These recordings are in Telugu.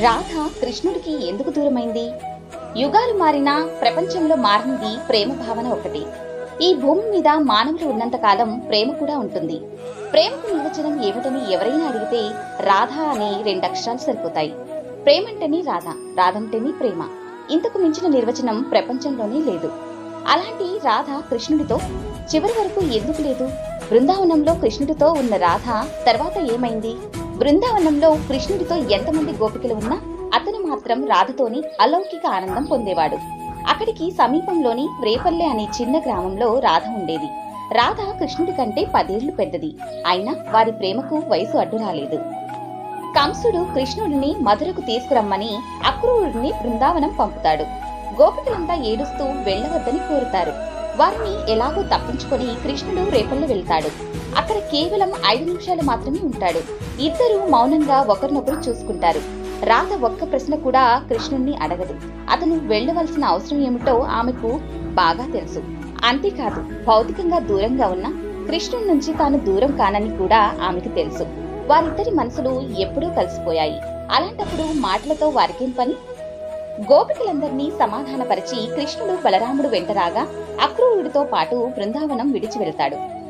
రాధ కృష్ణుడికి ఎందుకు దూరమైంది? యుగాలు మారినా ప్రపంచంలో మారినది ప్రేమ భావన ఒకటి. ఈ భూమి మీద మానవులు ఉన్నంత కాలం ప్రేమ కూడా ఉంటుంది. ప్రేమకు నిర్వచనం ఏమిటని ఎవరైనా అడిగితే రాధ అనే రెండు అక్షరాలు సరిపోతాయి. ప్రేమంటేనే రాధ రాధంటేనే ప్రేమ. ఇంతకు మించిన నిర్వచనం ప్రపంచంలోనే లేదు. అలాంటి రాధ కృష్ణుడితో చివరి వరకు ఎందుకు లేదు? బృందావనంలో కృష్ణుడితో ఉన్న రాధ తర్వాత ఏమైంది? బృందావనంలో కృష్ణుడితో ఎంతమంది గోపికలు ఉన్నా అతను మాత్రం రాధతోని అలౌకిక ఆనందం పొందేవాడు. అక్కడికి సమీపంలోని రేపల్లె అనే చిన్న గ్రామంలో రాధ ఉండేది. రాధ కృష్ణుడి కంటే పదేళ్ళు పెద్దది. అయినా వారి ప్రేమకు వయసు అడ్డు రాలేదు. కంసుడు కృష్ణుడిని మధురకు తీసుకురమ్మని అక్రూరుడిని బృందావనం పంపుతాడు. గోపికలంతా ఏడుస్తూ వెళ్ళవద్దని కోరుతారు. వారిని ఎలాగో తప్పించుకొని కృష్ణుడు రేపల్లె వెళ్తాడు. అక్కడ కేవలం ఐదు నిమిషాలు మాత్రమే ఉంటాడు. ఇద్దరు మౌనంగా ఒకరినొకరు చూసుకుంటారు. రాధ ఒక్క ప్రశ్న కూడా కృష్ణుణ్ణి అడగదు. అతను వెళ్ళవలసిన అవసరం ఏమిటో ఆమెకు బాగా తెలుసు. అంతేకాదు భౌతికంగా దూరంగా ఉన్న కృష్ణుడి నుంచి తాను దూరం కానని కూడా ఆమెకు తెలుసు. వారిద్దరి మనసులు ఎప్పుడూ కలిసిపోయాయి. అలాంటప్పుడు మాటలతో వారికేం పని? గోపికలందరినీ సమాధానపరిచి కృష్ణుడు బలరాముడు వెంటరాగా అక్రూరుడితో పాటు బృందావనం విడిచి వెళ్తాడు.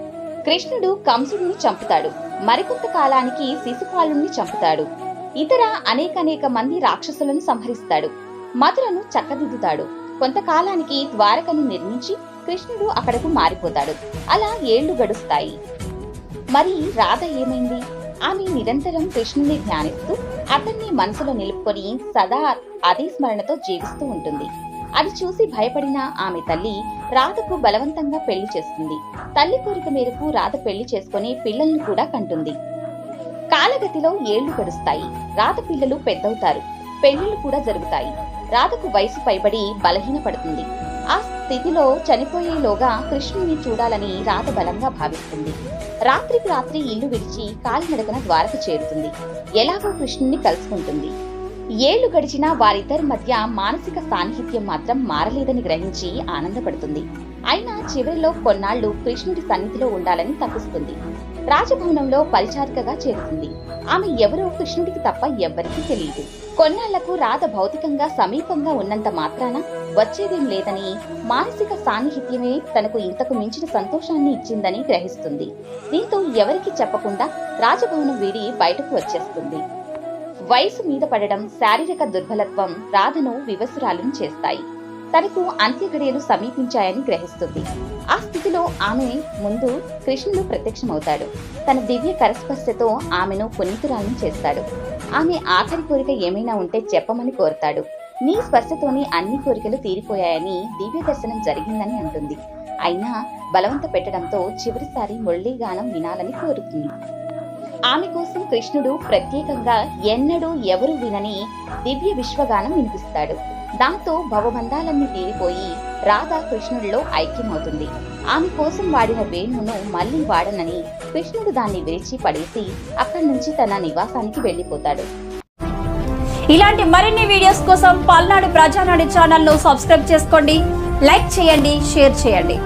కృష్ణుడు కంసుడిని చంపుతాడు. మరికొంత కాలానికి శిశుపాలుణ్ణి చంపుతాడు. ఇతర అనేకనేక మంది రాక్షసులను సంహరిస్తాడు. మధురను చక్కదిద్దుతాడు. కొంతకాలానికి ద్వారకను నిర్మించి కృష్ణుడు అక్కడకు మారిపోతాడు. అలా ఏళ్ళు గడుస్తాయి. మరి రాధ ఏమైంది? ఆమె నిరంతరం కృష్ణుని ధ్యానిస్తూ అతన్ని మనసులో నిలుపుకొని సదా అదే స్మరణతో జీవిస్తూ ఉంటుంది. అది చూసి భయపడిన ఆమె తల్లి రాధకు బలవంతంగా పెళ్ళి చేస్తుంది. తల్లి కోరిక మేరకు రాధ పెళ్ళి చేసుకుని పిల్లల్ని కూడా కంటుంది. కాలగతిలో ఏళ్ళు గడుస్తాయి. రాధ పిల్లలు పెద్దవుతారు. పెళ్ళిళ్ళు కూడా జరుగుతాయి. రాధకు వయసు పైబడి బలహీనపడుతుంది. ఆ స్థితిలో చనిపోయేలోగా కృష్ణుని చూడాలని రాధ బలంగా భావిస్తుంది. రాత్రికి రాత్రి ఇల్లు విడిచి కాలినడకన ద్వారకు చేరుతుంది. ఎలాగో కృష్ణుని కలుసుకుంటుంది. ఏళ్ళు గడిచినా వారిద్దరి మధ్య మానసిక సాన్నిహిత్యం మాత్రం మారలేదని గ్రహించి ఆనందపడుతుంది. అయినా చివరిలో కొన్నాళ్ళు కృష్ణుడి సన్నిధిలో ఉండాలని తప్పిస్తుంది. రాజభవనంలో పరిచారికగా చేరుతుంది. ఆమె ఎవరో కృష్ణుడికి తప్ప ఎవ్వరికీ తెలియదు. కొన్నాళ్ళకు రాధ భౌతికంగా సమీపంగా ఉన్నంత మాత్రాన వచ్చేదేం లేదని మానసిక సాన్నిహిత్యమే తనకు ఇంతకు మించిన సంతోషాన్ని ఇచ్చిందని గ్రహిస్తుంది. దీంతో ఎవరికి చెప్పకుండా రాజభవనం వీడి బయటకు వచ్చేస్తుంది. వయసు మీద పడడం శారీరక దుర్బలత్వం రాధను వివసురాలను చేస్తాయి. తనకు అంత్యగడియలు సమీపించాయని గ్రహిస్తుంది. ఆ స్థితిలో ఆమె ముందు కృష్ణుడు ప్రత్యక్షమవుతాడు. తన దివ్య కరస్పర్శతో ఆమెను పునీతురాలను చేస్తాడు. ఆమె ఆఖరి కోరిక ఏమైనా ఉంటే చెప్పమని కోరుతాడు. నీ స్పర్శతోనే అన్ని కోరికలు తీరిపోయాయని దివ్య దర్శనం జరిగిందని అంటుంది. అయినా బలవంత పెట్టడంతో చివరిసారి మురళీగానం వినాలని కోరుతుంది. ఆమె కోసం కృష్ణుడు ప్రత్యేకంగా ఎన్నడూ ఎవరు వినని దివ్య విశ్వగానం వినిపిస్తాడు. దాంతో భవబంధాలన్నీ తీరిపోయి రాధ కృష్ణుడిలో ఐక్యమవుతుంది. ఆమె కోసం వాడిన వేణువును మళ్ళీ వాడనని కృష్ణుడు దాన్ని విరిచి పడేసి అక్కడి నుంచి తన నివాసానికి వెళ్ళిపోతాడు ఇలాంటి మరిన్ని వీడియోస్ కోసం పల్నాడు ప్రజానాడు ఛానల్ను సబ్స్క్రైబ్ చేసుకోండి లైక్ చేయండి షేర్ చేయండి.